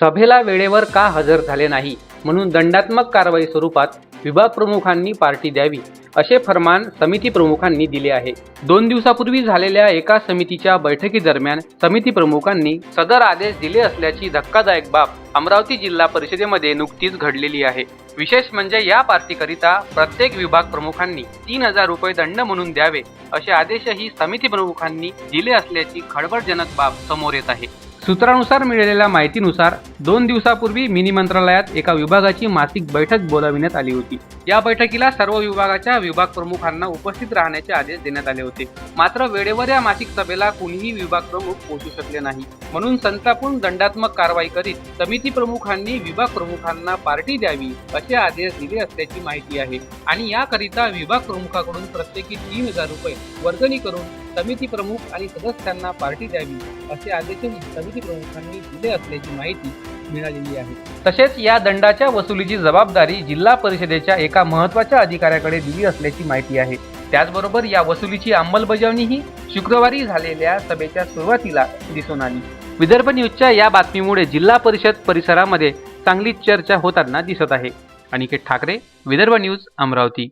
सभेला वेळेवर का हजर झाले नाही? म्हणून दंडात्मक कारवाई स्वरूपात विभाग प्रमुखांनी पार्टी द्यावी असे फरमान समिती प्रमुखांनी दिले आहे. दोन दिवसापूर्वी झालेल्या एका समितीच्या बैठकीदरम्यान समिती प्रमुखांनी सदर आदेश दिले असल्याची धक्कादायक बाब अमरावती जिल्हा परिषदेमध्ये नुकतीच घडलेली आहे. विशेष म्हणजे या पार्टीकरिता प्रत्येक विभाग प्रमुखांनी तीन हजार रुपये दंड म्हणून द्यावे असे आदेशही समिती प्रमुखांनी दिले असल्याची खळबळजनक बाब समोर येत आहे. सूत्रानुसार मिळालेल्या माहितीनुसार दोन दिवसापूर्वी मिनी मंत्रालयात एका विभागाची मासिक बैठक बोलाविण्यात आली होती. या बैठकीला सर्व विभागाच्या विभाग प्रमुखांना उपस्थित राहण्याचे आदेश देण्यात आले होते. मात्र वेळेवर या मासिक सभेला कुणीही विभाग प्रमुख पोहोचू शकले नाही. म्हणून संतापून दंडात्मक कारवाई करीत समिती प्रमुखांनी विभाग प्रमुखांना पार्टी द्यावी असे आदेश दिले असल्याची माहिती आहे. आणि याकरिता विभाग प्रमुखाकडून प्रत्येकी तीन हजार रुपये वर्गणी करून समिती प्रमुख आणि सदस्यांना पार्टी द्यावी असे आदेशही समिती प्रमुखांनी दिले असल्याची माहिती मिळालेली आहे. तसेच या दंडाच्या वसुलीची जबाबदारी जिल्हा परिषदेच्या एका महत्त्वाच्या अधिकाऱ्याकडे दिली असल्याची माहिती आहे. त्याचबरोबर या वसुलीची अंमलबजावणीही शुक्रवारी झालेल्या सभेच्या सुरुवातीला दिसून आली. विदर्भ न्यूजच्या या बातमीमुळे जिल्हा परिषद परिसरामध्ये चांगली चर्चा होताना दिसत आहे. अनिकेत ठाकरे विदर्भ न्यूज अमरावती.